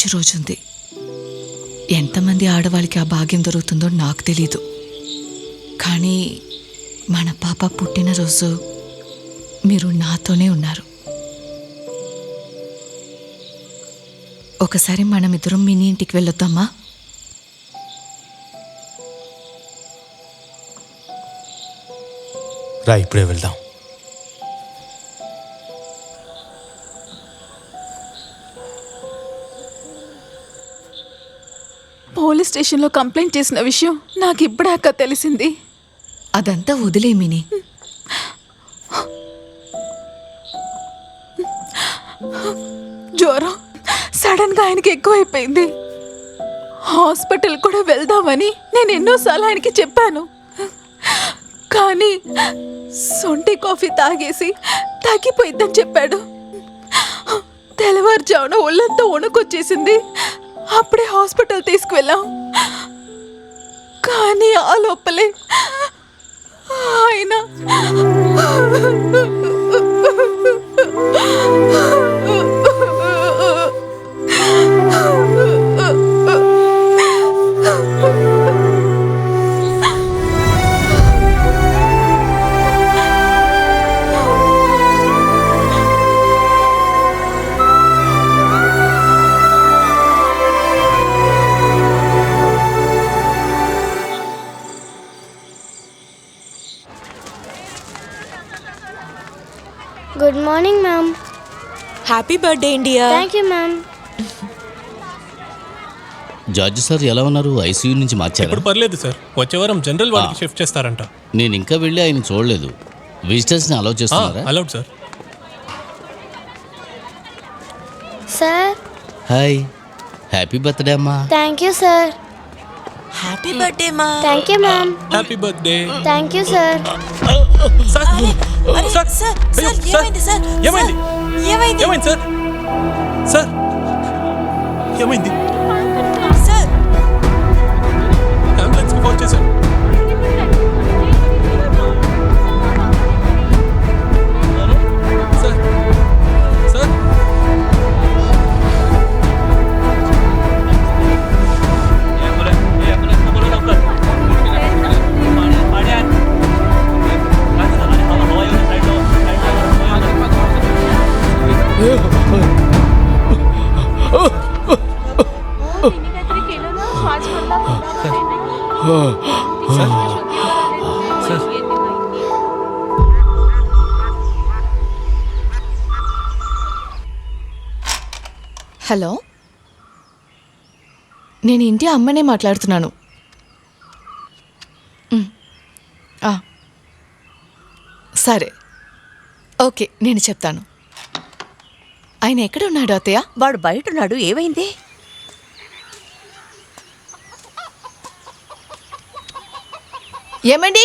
మంచి రోజుంది. ఎంతమంది ఆడవాళ్ళకి ఆ భాగ్యం దొరుకుతుందో నాకు తెలీదు. కానీ మన పాప పుట్టినరోజు మీరు నాతోనే ఉన్నారు. ఒకసారి మనమిద్దరం మినీ ఇంటికి వెళ్ళొద్దామా? రా ఇప్పుడే వెళ్దాం. పోలీస్ స్టేషన్లో కంప్లైంట్ చేసిన విషయం నాకు ఇప్పుడే అక్క తెలిసింది. అదంతా వదిలే మినీ. జ్వరం సడన్గా ఆయనకి ఎక్కువైపోయింది. హాస్పిటల్ కూడా వెళ్దామని నేను ఎన్నోసార్లు ఆయనకి చెప్పాను. కానీ సొంటి కాఫీ తాగేసి తగ్గిపోయిద్దని చెప్పాడు. తెల్లవారుజామున ఒళ్ళంతా వణుకొచ్చేసింది. అప్పుడే హాస్పిటల్ తీసుకువెళ్ళాం. కానీ ఆ లోపలే ఆయన good morning ma'am happy birthday India thank you ma'am George sir ఎలా ఉన్నారు? ఐసీయూ నుంచి మార్చారా? ఇప్పుడు పర్లేదు సార్. వచ్చే వారం జనరల్ వార్డుకి షిఫ్ట్ చేస్తారంట. నేను ఇంకా వెళ్ళి ఆయన చూడలేదు. విజిటర్స్ని అలౌ చేస్తున్నారా? Allowed sir. Sir hi. Happy birthday అమ్మా. Thank you sir happy birthday మా thank you ma'am happy birthday thank you sir sir sir sir ఏమైంది సార్? ఏమైంది? ఏమైంది? ఏమైంది సార్? సార్ ఏమైంది? సార్. అంబులెన్స్కి ఫోన్ చేశాను. సార్? హలో? నేను ఇంటి అమ్మనే మాట్లాడుతున్నాను. సరే. ఓకే నేను చెప్తాను. ఆయన ఎక్కడ ఉన్నాడు అత్తయ్య? వాడు బయట ఉన్నాడు ఏమైంది? ఏమండి?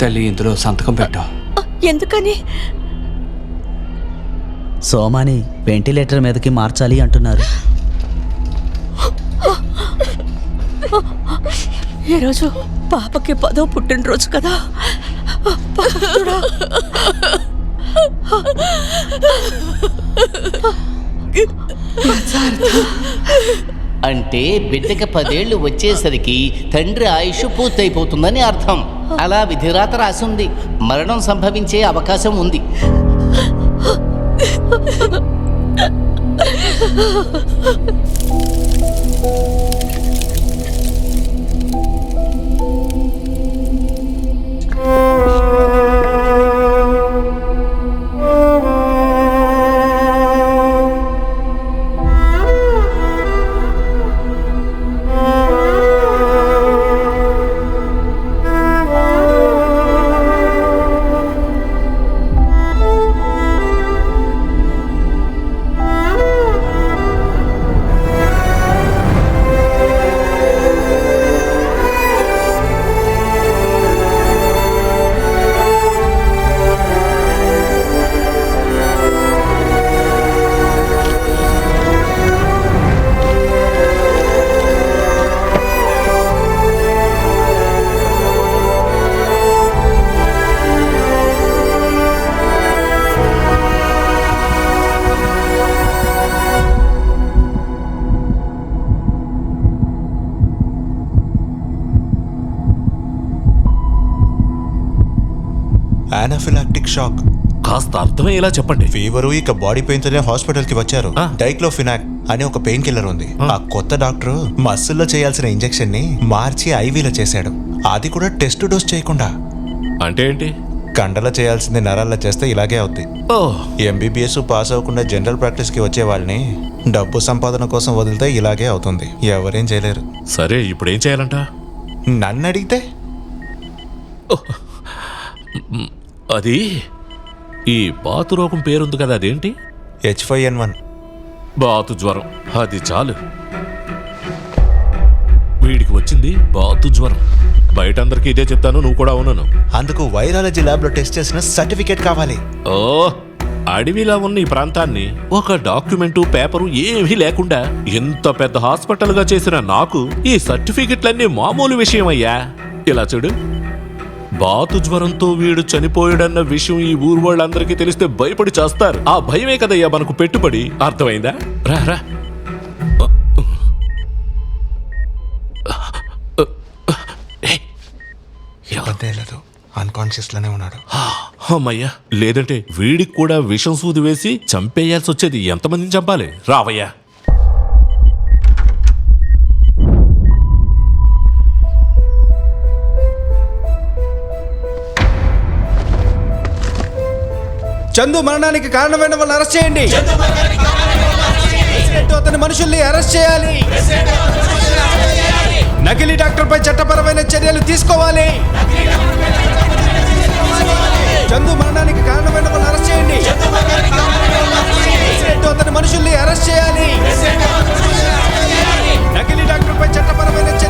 తల్లి ఇందులో సంతకం పెట్టు. ఎందుకని? సోమాని వెంటిలేటర్ మీదకి మార్చాలి అంటున్నారు. ఈరోజు పాపకి పదో పుట్టినరోజు కదా. అంటే బిడ్డకి పదేళ్ళు వచ్చేసరికి తండ్రి ఆయుష్ పూర్తయిపోతుందని అర్థం. అలా విధిరాత రాసింది. మరణం సంభవించే అవకాశం ఉంది. కాస్త అర్థమయ్యేలా చెప్పండి. ఫీవరు ఇక బాడీ పెయిన్స్ అనే హాస్పిటల్కి వచ్చారు. ఆ. డైక్లోఫినాక్ అనే ఒక పెయిన్ కిల్లర్ ఉంది. ఆ. కొత్త డాక్టర్ మస్సుల్లో చేయాల్సిన ఇంజెక్షన్ని మార్చి ఐవీలో చేశాడు. అది కూడా టెస్ట్ డోస్ చేయకుండా. అంటే ఏంటి? కండలో చేయాల్సింది నరాల్లో చేస్తే ఇలాగే అవుద్ది. ఓ. ఎంబీబీఎస్ పాస్ అవ్వకుండా జనరల్ ప్రాక్టీస్కి వచ్చే వాళ్ళని డబ్బు సంపాదన కోసం వదిలితే ఇలాగే అవుతుంది. ఎవరేం చేయలేరు. సరే ఇప్పుడు ఏం చేయాలంట? నన్ను అడిగితే? అది ఈ బాతు రోగం పేరుంది కదా అదేంటి? హెచ్ ఫైవ్ ఎన్ వన్ బాతు జ్వరం. అది చాలు. వీడికి వచ్చింది బాతు జ్వరం. బయట అందరికీ ఇదే చెప్తాను నువ్వు కూడా ఉన్నాను అందుకు వైరాలజీ ల్యాబ్లో టెస్ట్ చేసిన సర్టిఫికేట్ కావాలి. ఓ అడవిలా ఉన్న ఈ ప్రాంతాన్ని ఒక డాక్యుమెంటు పేపరు ఏమీ లేకుండా ఎంత పెద్ద హాస్పిటల్గా చేసిన నాకు ఈ సర్టిఫికెట్లన్నీ మామూలు విషయం అయ్యా ఇలా చూడు. బాతు జ్వరంతో వీడు చనిపోయాడన్న విషయం ఈ ఊరు వాళ్ళందరికీ తెలిస్తే భయపడి చేస్తారు. ఆ భయమే కదయ్యా మనకు పెట్టుబడి. అర్థమైందా? రా రా. లేదు అన్కాన్షియస్లోనే ఉన్నాడు. అమ్మయ్యా. లేదంటే వీడికి కూడా విషం సూది వేసి చంపేయాల్సి వచ్చేది ఎంతమందిని చంపాలి? రావయ్యా. చందు మరణానికి కారణమైన వాళ్ళని అరెస్ట్ చేయండి. అతని మనుషుల్ని అరెస్ట్ చేయాలి. నకిలీ డాక్టర్ పై చట్టపరమైన చర్యలు తీసుకోవాలి. చందు మరణానికి కారణమైన వాళ్ళని అరెస్ట్ చేయండి. అతని మనుషుల్ని అరెస్ట్ చేయాలి. నకిలీ డాక్టర్ పై చట్టపరమైన చర్యలు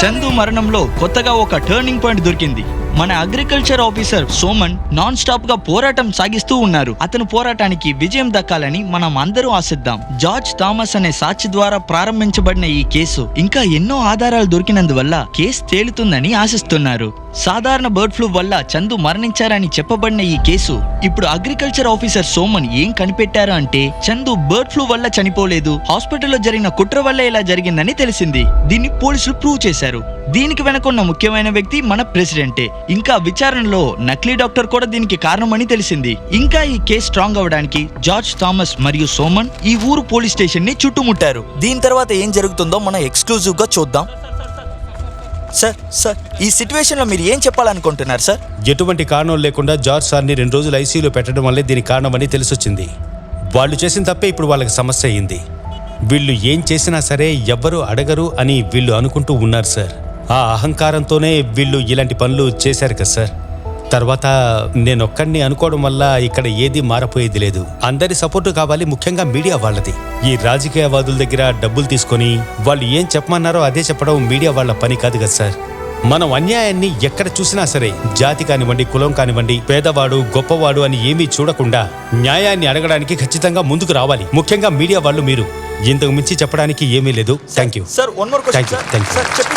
చందు మరణంలో కొత్తగా ఒక టర్నింగ్ పాయింట్ దొరికింది. మన అగ్రికల్చర్ ఆఫీసర్ సోమన్ నాన్ స్టాప్గా పోరాటం సాగిస్తూ ఉన్నారు. అతను పోరాటానికి విజయం దక్కాలని మనం అందరూ ఆశిద్దాం. జార్జ్ థామస్ అనే సాక్షి ద్వారా ప్రారంభించబడిన ఈ కేసు ఇంకా ఎన్నో ఆధారాలు దొరికినందువల్ల కేసు తేలుతుందని ఆశిస్తున్నారు. సాధారణ బర్డ్ ఫ్లూ వల్ల చందు మరణించారని చెప్పబడిన ఈ కేసు ఇప్పుడు అగ్రికల్చర్ ఆఫీసర్ సోమన్ ఏం కనిపెట్టారు అంటే చందు బర్డ్ ఫ్లూ వల్ల చనిపోలేదు హాస్పిటల్లో జరిగిన కుట్ర వల్ల ఇలా జరిగిందని తెలిసింది. దీన్ని పోలీసులు ప్రూవ్ చేశారు. దీనికి వెనకున్న ముఖ్యమైన వ్యక్తి మన ప్రెసిడెంటే. ఇంకా విచారణలో నకిలీ డాక్టర్ కూడా దీనికి కారణమని తెలిసింది. ఇంకా ఈ కేసు స్ట్రాంగ్ అవడానికి జార్జ్ థామస్ మరియు సోమన్ ఈ ఊరు పోలీస్ స్టేషన్ని చుట్టుముట్టారు. దీని తర్వాత ఏం జరుగుతుందో మనం ఎక్స్క్లూజివ్గా చూద్దాం. సార్ సార్ ఈ సిచ్యువేషన్లో మీరు ఏం చెప్పాలనుకుంటున్నారు సార్? ఎటువంటి కారణం లేకుండా జార్జ్ సార్ని రెండు రోజులు ఐసీయూలో పెట్టడం వల్లే దీనికి కారణమని తెలిసొచ్చింది. వాళ్ళు చేసిన తప్పే ఇప్పుడు వాళ్ళకి సమస్య అయింది. వీళ్ళు ఏం చేసినా సరే ఎవ్వరూ అడగరు అని వీళ్ళు అనుకుంటూ ఉన్నారు సార్. ఆ అహంకారంతోనే వీళ్ళు ఇలాంటి పనులు చేశారు కదా సార్. తర్వాత నేనొక్కడిని అనుకోవడం వల్ల ఇక్కడ ఏది మారపోయేది లేదు. అందరి సపోర్టు కావాలి ముఖ్యంగా మీడియా వాళ్ళది. ఈ రాజకీయవాదుల దగ్గర డబ్బులు తీసుకొని వాళ్ళు ఏం చెప్పమన్నారో అదే చెప్పడం మీడియా వాళ్ళ పని కాదు కదా సార్. మనం అన్యాయాన్ని ఎక్కడ చూసినా సరే జాతి కానివ్వండి కులం కానివ్వండి పేదవాడు గొప్పవాడు అని ఏమీ చూడకుండా న్యాయాన్ని అడగడానికి ఖచ్చితంగా ముందుకు రావాలి. ముఖ్యంగా మీడియా వాళ్ళు మీరు. ఇంతకు మించి చెప్పడానికి ఏమీ లేదు. Thank you sir one more thank you